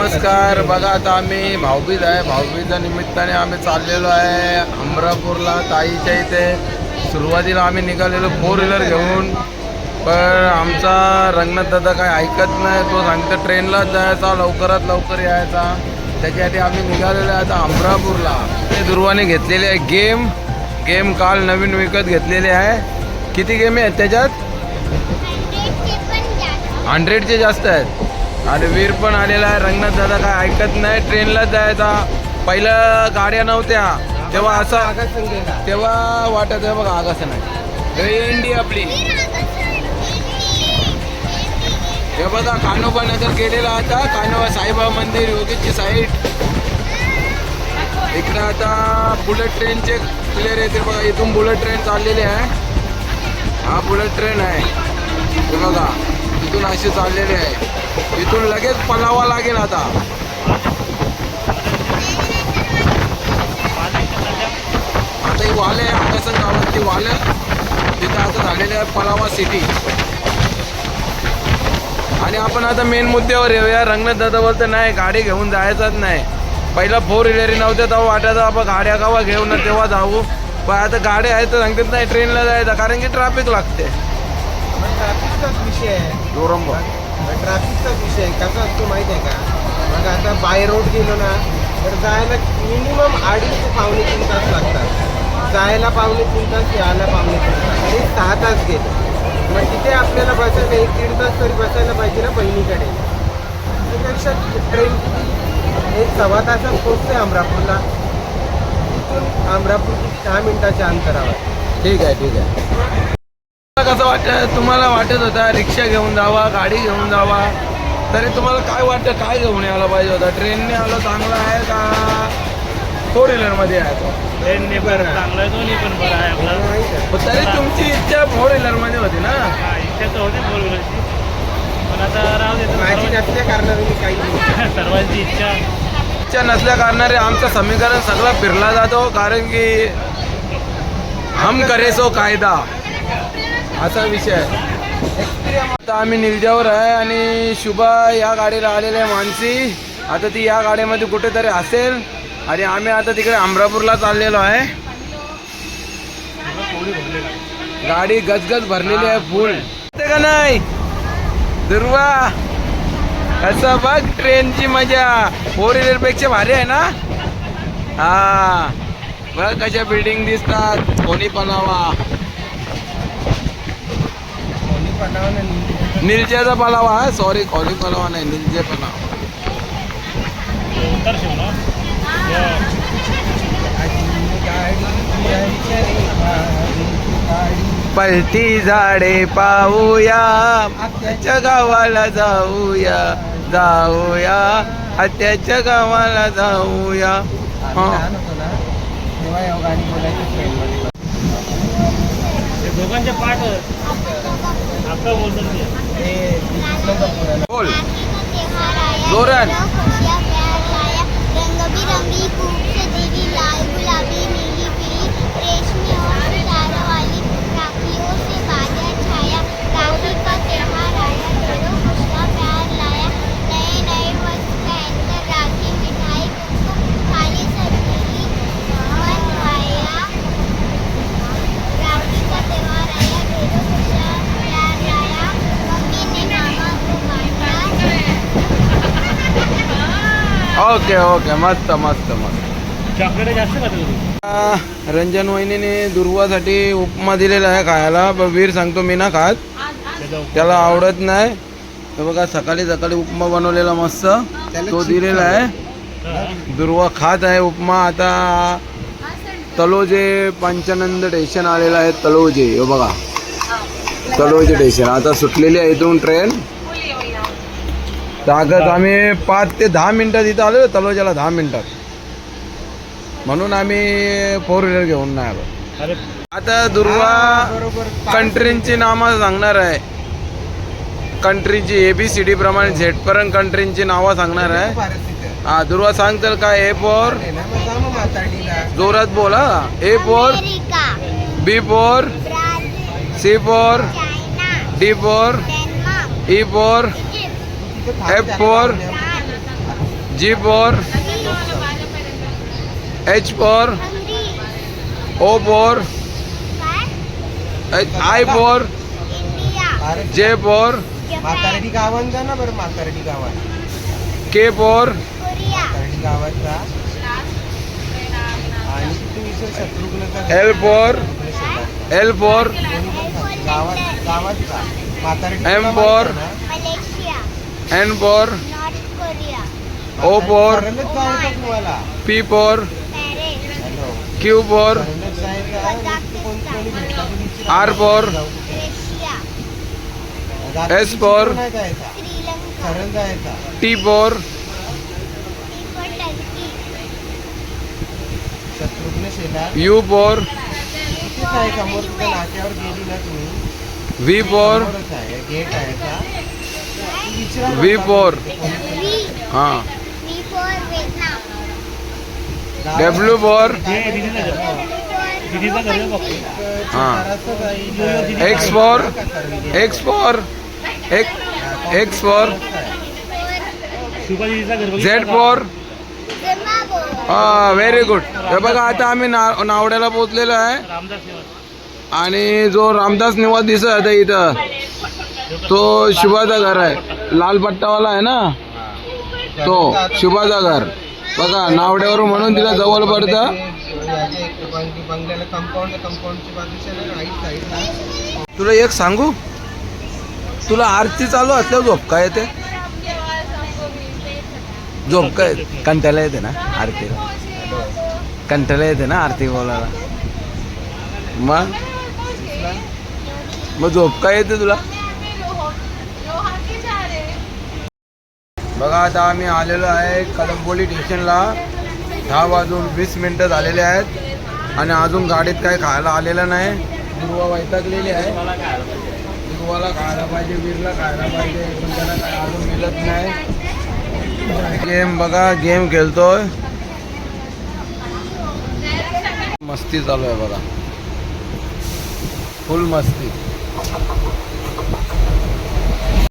नमस्कार बघा आता आम्ही भाऊबीज आहे. भाऊबीजच्या निमित्ताने आम्ही चाललेलो आहे अमरापूरला ताईच्या इथे. सुरुवातीला आम्ही निघालेलो फोर व्हीलर घेऊन. पण आमचा रंगनाथ दादा काय ऐकत नाही. तो सांगतो ट्रेनलाच जायचा लवकरात लवकर यायचा. त्याच्यासाठी आम्ही निघालेलो आहे आता अमरापूरला. दुर्वाने घेतलेले आहे गेम गेम काल नवीन विकत घेतलेले आहे. किती गेम आहेत त्याच्यात? हंड्रेडचे जास्त आहेत. आणि वीर पण आलेला आहे. रंगनाथ दादा काय ऐकत नाही. ट्रेनलाच जायचा. पहिल्या गाड्या नव्हत्या. तेव्हा असं तेव्हा वाटत आहे बघा आगास नाही. हे इंडी आपली. हे बघा कानोबा नगर गेलेला आता. कानोबा साईबाबा मंदिर योगीची साईड इकडं आता बुलेट ट्रेनचे क्लिअर येते बघा. इथून बुलेट ट्रेन चाललेली आहे. हा बुलेट ट्रेन आहे. हे बघा इथून अशी चाललेली आहे. इथून लगेच पलावा लागेल आता. आता ही वाले आहे आकाशन गावातली वाले. तिथे आता झालेले आहे पलावा सिटी आणि आपण आता मेन मुद्द्यावर येऊया. रंगनाथ दादा बोलतो नाही गाडी घेऊन जायचंच नाही. पहिला फोर व्हीलर नव्हत्या तेव्हा वाटायचं आपण गाड्या गावा घेऊ ना तेव्हा जाऊ. पण आता गाड्या आहेत तर सांगतात नाही ट्रेनला जायचं कारण की ट्रॅफिक लागते. ट्रॅफिकचाच विषय आहे. जोरंब ट्रॅफिकचा विषय कसा असतो माहिती आहे का? मग आता बाय रोड गेलो ना तर जायला मिनिमम अडीच ते पावणे तीन तास लागतात. जायला पावणे तीन तास यायला पावणे तीन तास. आणि सहा तास गेले. मग तिथे आपल्याला बसायला एक दीड तास तरी बसायला पाहिजे ना बहिणीकडे. त्यापेक्षा ट्रेन एक सव्वा तासात पोचते अमरापूरला. तिथून अमरापूर दहा मिनिटाच्या अंतरावर. ठीक आहे ठीक आहे. कसं वाटत? तुम्हाला वाटत होता रिक्षा घेऊन जावा गाडी घेऊन जावा? तरी तुम्हाला काय वाटतं? काय घेऊन यायला पाहिजे होता? ट्रेनने आलं चांगलं आहे का? फोर व्हीलरमध्ये आहे तो. ट्रेनने पण चांगलं आहे दोन्ही पण बरं आहे आपला. पण तरी तुमची इच्छा फोर व्हीलरमध्ये होती ना? हा, इच्छा तर होती फोर व्हीलरची पण आता राहू दे माझी नसल्या कारणाने मी काही सर्वांची इच्छा. इच्छा नसल्या कारणाने आमचं समीकरण सगळं फिरला जातो कारण की हम करे सो कायदा. असा विषय आहे. आता आम्ही निलजावर आहे आणि शुभा या गाडीला आलेल्या आहे मानसी. आता ती या गाडीमध्ये कुठेतरी असेल. आणि आम्ही आता तिकडे अमरापूरला चाललेलो आहे. गाडी गजगज भरलेली आहे फुल. का नाही? दुर्वा असं बघ ट्रेनची मजा. फोर व्हीलरपेक्षा भारी आहे ना? हा. बघ कशा बिल्डिंग दिसतात. कोणी पलावा. निलजेचा पलावा हा सॉरी कोणी पलावा नाही निलजे पलावा। पलटी झाडे पाहूया आत्याच्या गावाला जाऊया जाऊया आत्याच्या गावाला जाऊया। हा. तेव्हा या गाणी बोलायची ट्रेनमध्ये हे दोघांचे पाठ आपलं बोलतात ते ते दिसलं ओके ओके मस्त मस्त मस्त. चॉकलेट जास्त खातो तुम्ही? आ, रंजन वहिनीने दुर्वासाठी उपमा दिलेला आहे खायला. पण वीर सांगतो मी ना खात. त्याला आवडत नाही. तर बघा सकाळी सकाळी उपमा बनवलेला मस्त. तो दिलेला आहे. दुर्वा खात आहे उपमा. आता तलोजे पंचानंद स्टेशन आलेलं आहे तलोजे. हे बघा. तलोजे स्टेशन आता सुटलेली आहे इथून ट्रेन तागत आम्ही पाच ते दहा मिनिटात इथं आलो तलोजाला दहा मिनिटात म्हणून आम्ही फोर व्हीलर घेऊन नाही आलो. अरे. आता दुर्वा कंट्रींची नावं सांगणार आहे. कंट्रीची ए बी सी डी प्रमाणे झेडपर्यंत कंट्रींची नावं सांगणार आहे. हा दुर्वा सांग तर काय ए फोर जोरात बोल A for America. B for Brazil. C for China. D for E for F for G for H for O for I for J for म्हातारडी गावात जा ना बरं म्हातारडी गावात. के फोर म्हातारडी गावात जा. आणि तिथे विचार एल फोर एल फोर दोन्ही पण सांग. गावात गावात जा. म्हातारडी M तुला एन फोर जायचं तुम्हाला पी फोर क्यू फोर सरळ जायचा T for T for U for V for gate आहे वी हां फॉर हे. बापू. एक हां. X for X X for घर बघितलं झेड? फोर हा व्हेरी गुड हे बघा आता आम्ही ना नावड्याला पोहोचलेलो आहे. आणि जो रामदास निवास दिसत आहे इथं. तो शुभाचा घर आहे. लाल पट्टावाला आहे ना? तो शुभाचा घर. बघा नावड्यावरून म्हणून तिला जवळ पडतं. तुला एक सांगू? तुला आरती चालू असल्यावर झोप काय येते? झोप काय कंटाला येते ना आरतीला कंटाला येते ना आरती बोलायला. मग? मग झोप काय येते तुला? बघा आता आम्ही आलेलो आहे कलंबोली स्टेशनला. दहा वाजून वीस मिनटं झालेले आहेत. आणि अजून गाडीत काय खायला आलेलं नाही. दुर्वा वैतागलेली आहे. दुर्वाला खायला पाहिजे वीरला खायला पाहिजे पण त्याला काय अजून मिळत नाही. गेम बघा गेम खेळतोय. मस्ती चालू आहे बघा. फुल मस्ती.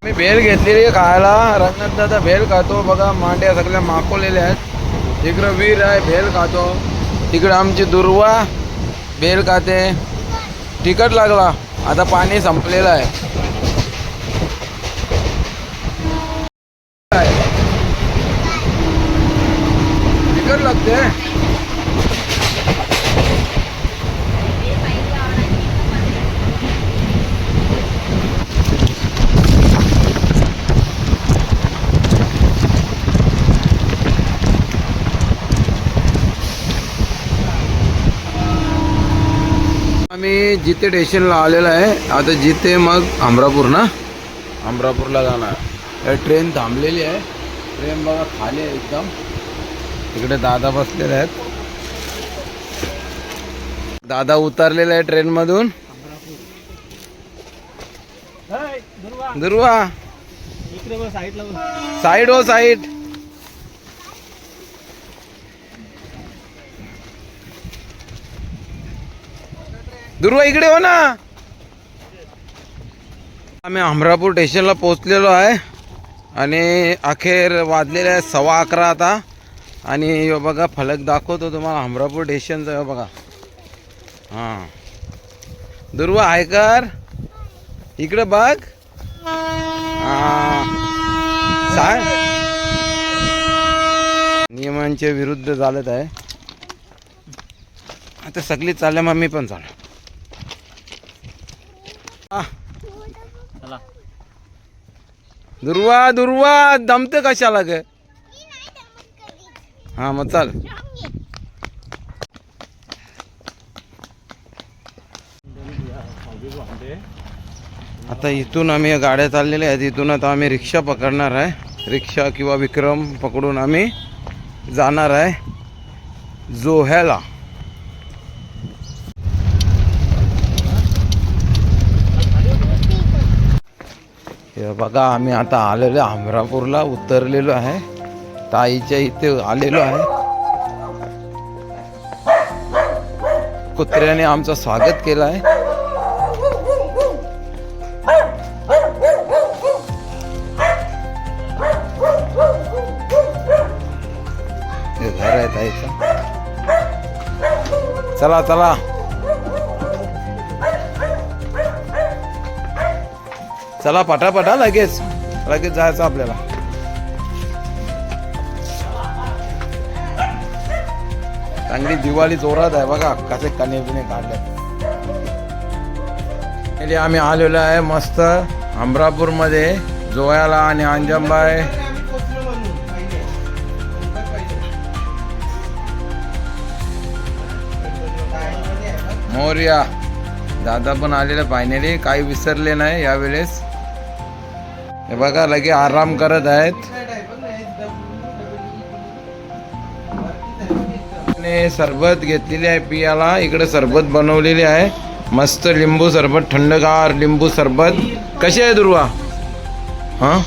मी भेल घेतलेली आहे खायला. रंगनाथ दादा भेल खातो. बघा मांड्या सगळ्या माखवलेल्या आहेत. इकडं वीर आहे भेल खातो. तिकडं आमची दुर्वा भेल खाते. तिकट लागला. आता पाणी संपलेलं आहे. तिकट लागते. आम्ही जिथे स्टेशनला आलेलो आहे आता जिथे मग अमरापूर ना? अमरापूरला जाणार. हे ट्रेन थांबलेली आहे. ट्रेन बघा खाली आहे एकदम. तिकडे दादा बसलेले आहेत. दादा उतरलेला आहे ट्रेनमधून. दुर्वा. इकडे. साईड हो साईड. दुर्वा इकडे हो ना. आम्ही अमरापूर स्टेशनला पोहोचलेलो आहे. आणि अखेर वाजलेले आहे सव्वा अकरा आता. आणि ह्यो बघा फलक दाखवतो तुम्हाला. अमरापूर स्टेशनचा ह्यो बघा. हां. दुर्वा ऐकर इकडे बघ. हां. सांग. नियमांच्या विरुद्ध चालत आहे. आता सगळी चालल्या मग मी पण चालू दुर्वा दुर्वा दमते कशाला ग? हा मग चाल. आता इथून आम्ही गाड्या चाललेल्या आहेत. इथून आता आम्ही रिक्षा पकडणार आहे. रिक्षा किंवा विक्रम पकडून आम्ही जाणार आहे. जोह्याला. बघा आम्ही आता आलेलो अमरापूरला उतरलेलो आहे. ताईच्या इथे आलेलो आहे. कुत्र्याने आमचं स्वागत केलं आहे. घर आहे ताईचं. चला चला. चला पटापटा लगेच. लगेच जायचं आपल्याला. चांगली दिवाळी जोरात आहे बघा कसे कणे बिने काढले आम्ही आलेलो आहे मस्त अमरापूरमध्ये जोयाला आणि अंजमबाई. मोर्या. दादा पण आलेला फायनली काही विसरले नाही यावेळेस. हे बघा लगे आराम करत आहेत. सरबत घेतलेली आहे पियाला. इकडे सरबत बनवलेली आहे. मस्त लिंबू सरबत थंडगार लिंबू सरबत. कशी आहे दुर्वा? हां?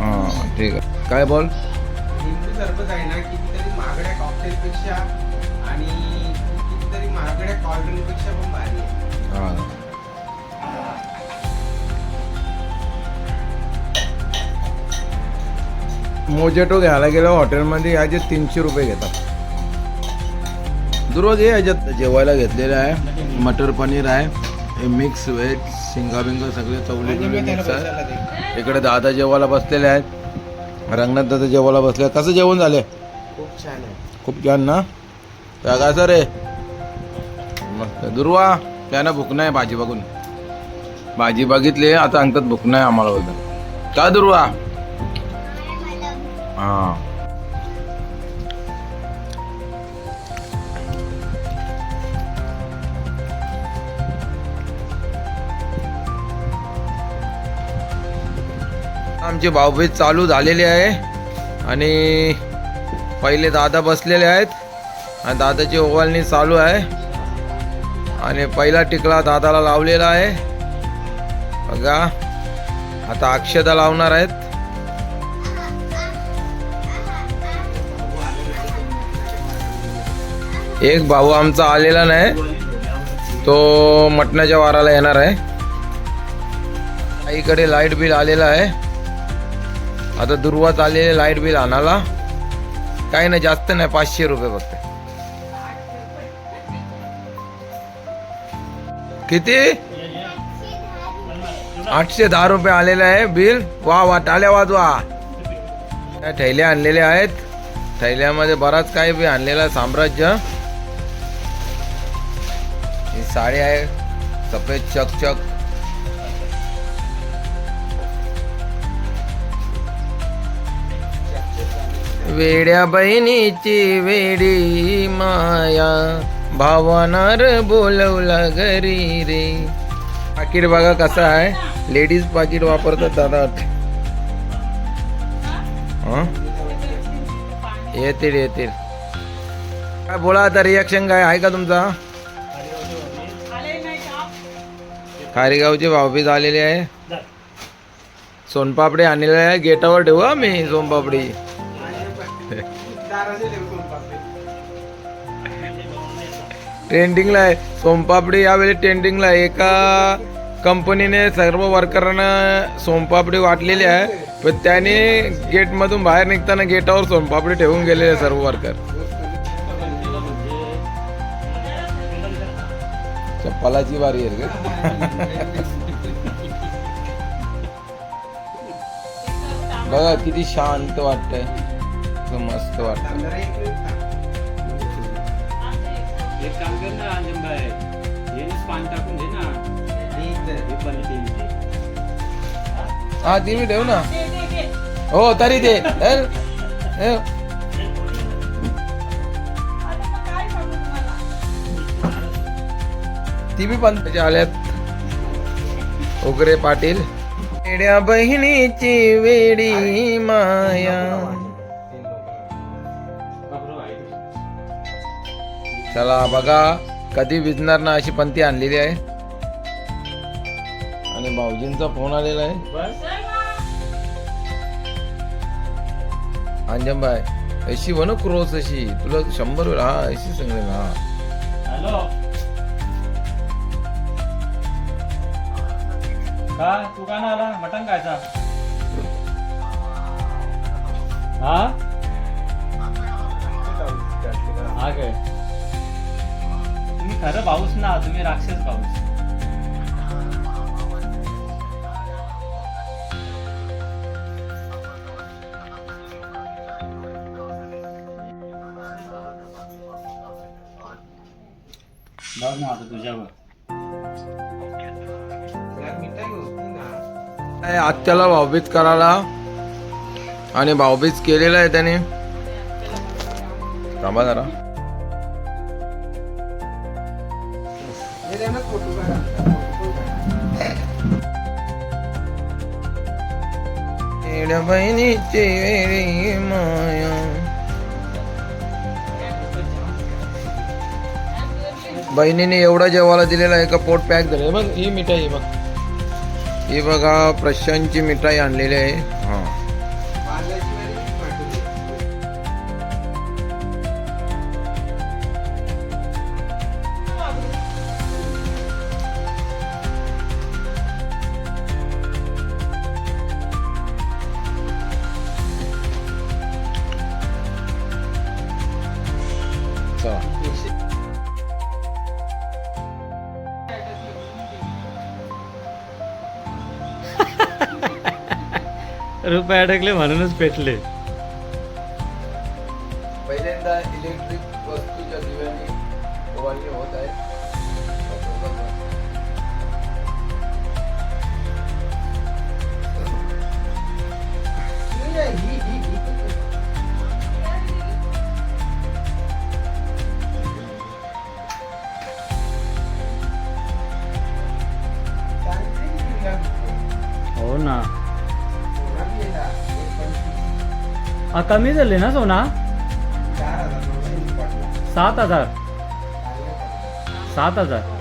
हां ठीक आहे. काय बोल? लिंबू सरबत आहे ना कितीतरी महागड्या cocktail पेक्षा आणि कितीतरी महागड्या cold पेक्षा पण भारी आहे. हां. मोजेटो घ्यायला गेलो हॉटेलमध्ये याचे तीनशे रुपये घेतात. दररोज हे याच्यात जेवायला घेतलेलं आहे. मटर पनीर आहे. हे मिक्स व्हेज शिंगा बिंगा सगळे चवले मिक्स आहे. इकडे दादा जेवायला बसलेले आहेत. रंगनाथ दादा जेवायला बसले आहेत. कसं जेवण झाले? खूप छान आहे. खूप छान ना? त्या काय सर रे मस्त. दुर्वा त्यांना भूक नाही भाजी बघून. भाजी बघितली आता सांगतात भूक नाही आम्हाला बोलतात. का दुर्वा? हा. आमची भाऊबीज चालू झालेली आहे आणि पहिले दादा बसलेले आहेत आणि दादाची ओवाळणी चालू आहे आणि पहिला टिकला दादाला लावलेला आहे. बघा आता अक्षता लावणार आहेत. एक भाऊ आमचा आलेला नाही. तो मटणाच्या वाराला येणार आहे. आईकडे लाइट बिल आलेलं आहे. आता दुर्वात आलेले लाइट बिल आणायला. काही नाही जास्त नाही पाचशे रुपये फक्त. किती? आठशे दहा रुपये आलेले आहे बिल. वा वा टाल्या वाजवा. त्या थैल्या आणलेल्या आहेत. थैल्यामध्ये बराच काही बी आणलेला आहे साम्राज्य. साडी आहे सफेद चकचक वेड्या बहिणीची वेडी माया भावानार बोलवला घरी रे. पाकिट बघा कसं आहे. लेडीज पाकिट वापरतात दादा. येतील येतील. काय बोला आता रिॲक्शन काय आहे का तुमचा? खारेगावची भाऊबीज आलेली आहे. सोनपापडी आणलेली आहे. गेटावर ठेवू मी सोनपापडी. ट्रेंडिंगला आहे. सोमपापडी यावेळी ट्रेंडिंगला आहे. एका कंपनीने सर्व वर्करांना सोमपापडी वाटलेली आहे. पण त्याने गेटमधून बाहेर निघताना गेटावर सोमपापडी ठेवून गेलेले सर्व वर्कर चप्पलाची वारी आहे. बघा किती शांत वाटतंय. मस्त वाटतं एक काम कर ना हे पान टाकून दे ना. इथं. पण ते ठेव ना. हो तरी ते ती बी पण त्याच्या आल्यात उगरे पाटील. वेड्या बहिणीची वेडी माया. चला बघा कधी विजणार ना अशी पंथी आणलेली आहे. आणि भाऊजींचा फोन आलेला आहे. बस अशी बन क्रोस अशी. तुला शंभर वेळा हा अशी सांगेल हा. का? तू का ना आला मटण खायचा? हा? हा काय? तुम्ही खरं पाऊस ना तुम्ही राक्षस पाऊस जाऊ ना आता तुझ्यावर. ना आत्याला भाऊबीज करायला. आणि भाऊबीज केलेला आहे त्याने. थांबा जरा. येड्या बहिणीची वेळी माया. बहिणीने एवढा जेवायला दिलेला आहे का? पोट पॅक झालं. बघ ही मिठाई बघ. ही बघा प्रशांतची मिठाई आणलेली आहे. रुपये अडकले म्हणूनच पेटले. हा कमी झाले ना सोना. सात हजार. सात हजार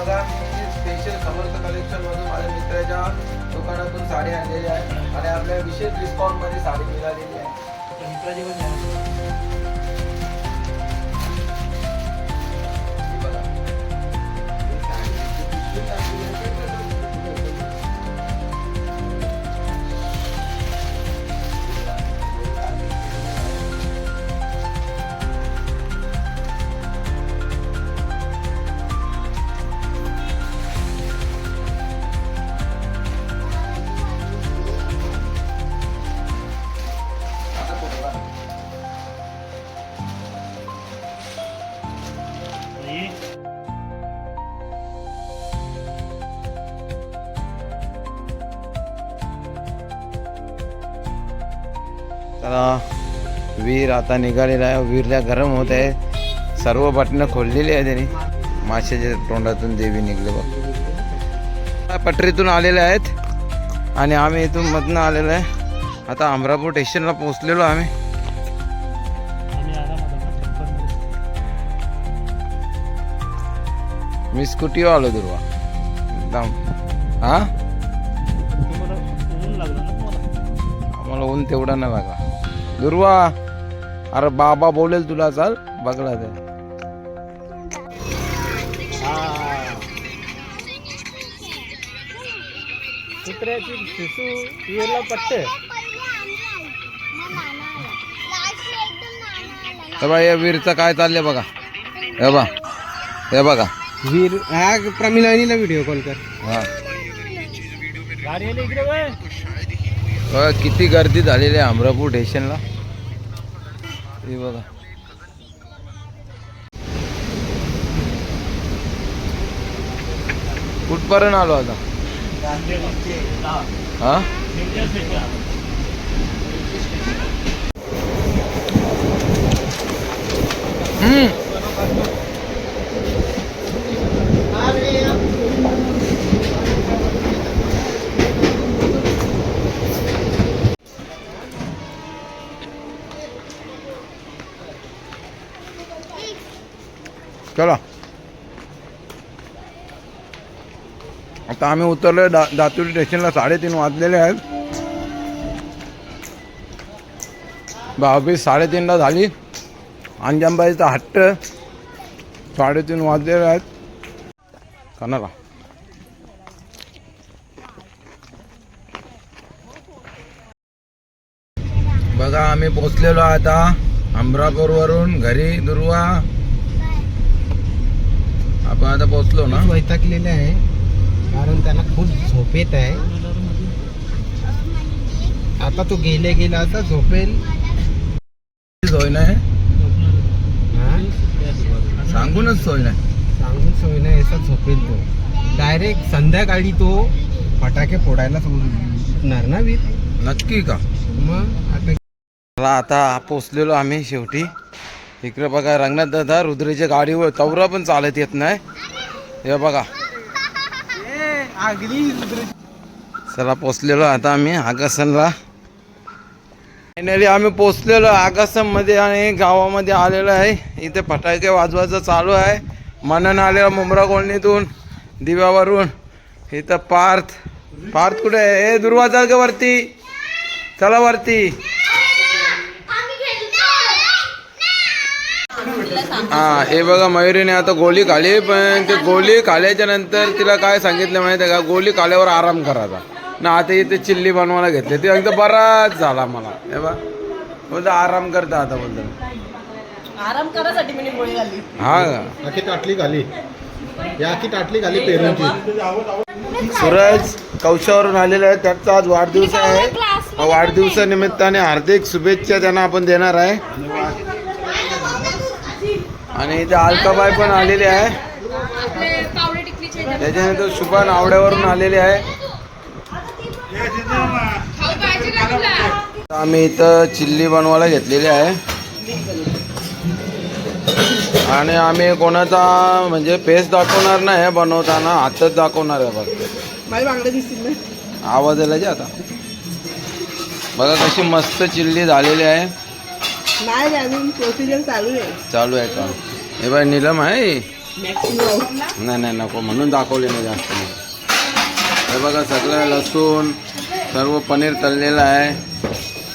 बघा मी स्पेशल समर्थ कलेक्शनमधून माझ्या मित्राच्या दुकानातून साडी आणलेली आहे. आणि आपल्या विशेष डिस्काउंटमध्ये साडी मिळालेली आहे. ही चला वीर आता निघालेला आहे. वीरला गरम होत आहे. सर्व बटणं खोललेली आहे त्यांनी. माशाच्या तोंडातून देवी निघले बघ. पटरीतून आलेले आहेत. आणि आम्ही इथून मधनं आलेलो आहे. आता अमरापूर स्टेशनला पोहोचलेलो आम्ही. मी स्कूटीवर आलो दुर्वा. जाऊन हा? आम्हाला ऊन तेवढा नाही लागला दुर्वा अरे बाबा बोलेल तुला चाल बघला ते. कुत्र्याची शिशू इयरला पट्टे बघा या वीरचं काय चाललंय बघा. हे बघा हे बघा. वीर हा प्रमिलानीला व्हिडिओ कॉल कर. हा. गाडी आली इकडे वय बघा किती गर्दी झालेली आहे अमरापूर स्टेशनला हे बघा. कुठपर्यंत आलो आता? हा? हम्म. आता आम्ही उतरलो दा दातुरी स्टेशनला साडेतीन वाजलेले आहेत. भाऊबीज साडेतीनला झाली. अंजंबाईचा हट्ट साडेतीन वाजलेले आहेत. कणाला बघा आम्ही पोचलेलो आता अमरापूरवरून घरी दुर्वा. आपण आता पोचलो ना? वैतागलेले आहे. कारण त्याला खूप झोप येत आहे. आता तो गेले गेला आता झोपेल. सोय नाही? हा? सांगूनच सोय नाही. सांगून सोय नाही असा झोपेल तो. डायरेक्ट संध्याकाळी तो फटाके फोडायला उठणार ना वीर? नक्की का? मग आता आता पोचलेलो आम्ही शेवटी. इकडे बघा रंगनाथ दादा रुद्रेच्या गाडीवर तवरा पण चालत येत नाही. हे बघा. चला पोचलेलो आता आम्ही आगासनला. फायनली आम्ही पोचलेलो आगासनमध्ये आणि गावामध्ये आलेलो आहे. इथे फटाके वाजवायचं चालू आहे. मनन आलेला मुंब्रा कॉलनीतून दिव्यावरून. इथं पार्थ पार्थ कुठे आहे? हे दुर्वा वरती चला वरती. हा हे बघा मयुरीने आता गोळी खाली पण ते गोळी खाल्याच्या नंतर तिला काय सांगितलं माहिती आहे का? गोळी खाल्यावर आराम करायचा ना आता इथे चिल्ली बनवायला घेतली. ते एकदम बराच झाला मला. हे बा बोलतो आराम करता आता बोलतो. आराम करासाठी मी गोळी घाली हा. का आखी ताटली घाली या आखी ताटली घाली पेरूंची. सूरज कौशावरून आलेला आहे. त्याचा आज वाढदिवस आहे. वाढदिवसानिमित्ताने हार्दिक शुभेच्छा त्यांना आपण देणार आहे. आणि इथे अलकाबाई पण आलेली आहे. त्याच्यानंतर शुभा नावड्यावरून आलेली आहे. आम्ही इथं चिल्ली बनवायला घेतलेली आहे. आणि आम्ही कोणाचा म्हणजे फेस दाखवणार नाही बनवताना हातच दाखवणार आहे फक्त. आवाज आला जे आता. बघा कशी मस्त चिल्ली झालेली आहे. नाही रे, अजून प्रोसिजर चालू आहे. चालू आहे चालू. हे बाय निलम आहे? मॅक्सिमम नाही नाही नको. म्हणून दाखवले नाही जास्त नाही. हे बघा सगळं लसूण सर्व पनीर तळलेलं आहे.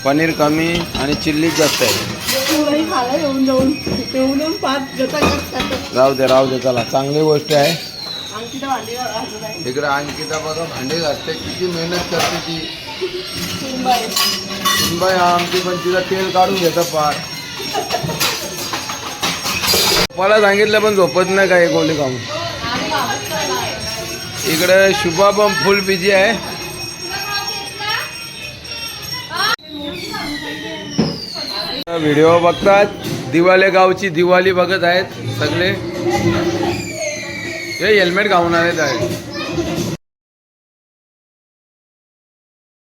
पनीर कमी आणि चिल्ली जास्त आहे. तुलाही खायला येऊन जाऊन येऊन येऊन पाच जता खातात. राहू दे राहू दे चला. चांगली गोष्ट आहे. आणखी तर घासत आहे इकडे अंकिता बघा भांडे घासते. किती मेहनत करते ती. बाय आमची पण तिला तेल काढून घेतं पार. मला सांगितलं पण झोपत नाही काही गोली खाऊन इकडे शुभा पण फुल बिझी आहे. व्हिडिओ बघतात. दिवाले गावची दिवाळी बघत आहेत सगळे. हे हेल्मेट घालून आहेत.